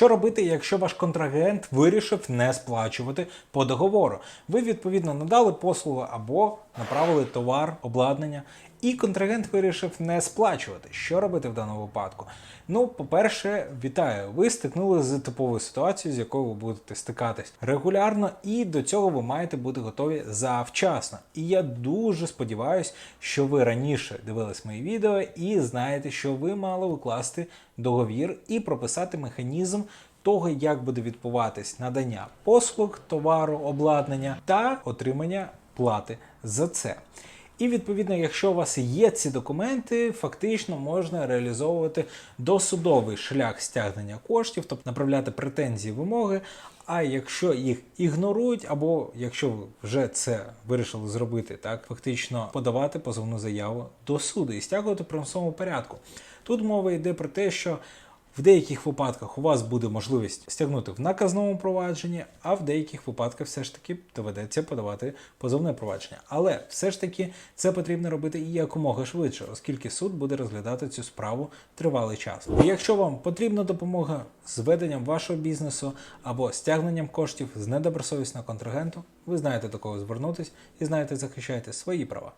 Що робити, якщо ваш контрагент вирішив не сплачувати по договору? Ви відповідно надали послугу або направили товар, обладнання, і контрагент вирішив не сплачувати. Що робити в даному випадку? Ну, по-перше, вітаю, ви стикнули з типовою ситуацією, з якою ви будете стикатись регулярно, і до цього ви маєте бути готові завчасно. І я дуже сподіваюся, що ви раніше дивились мої відео і знаєте, що ви мали укласти договір і прописати механізм того, як буде відбуватись надання послуг, товару, обладнання та отримання плати за це. І відповідно, якщо у вас є ці документи, фактично можна реалізовувати досудовий шлях стягнення коштів, тобто направляти претензії, вимоги. А якщо їх ігнорують, або якщо вже це вирішили зробити, так фактично подавати позовну заяву до суду і стягувати в примусовому порядку. Тут мова йде про те, що в деяких випадках у вас буде можливість стягнути в наказному провадженні, а в деяких випадках все ж таки доведеться подавати позовне провадження. Але все ж таки це потрібно робити якомога швидше, оскільки суд буде розглядати цю справу тривалий час. Якщо вам потрібна допомога з веденням вашого бізнесу або стягненням коштів з недобросовісного контрагенту, ви знаєте до кого звернутись і знаєте, захищаєте свої права.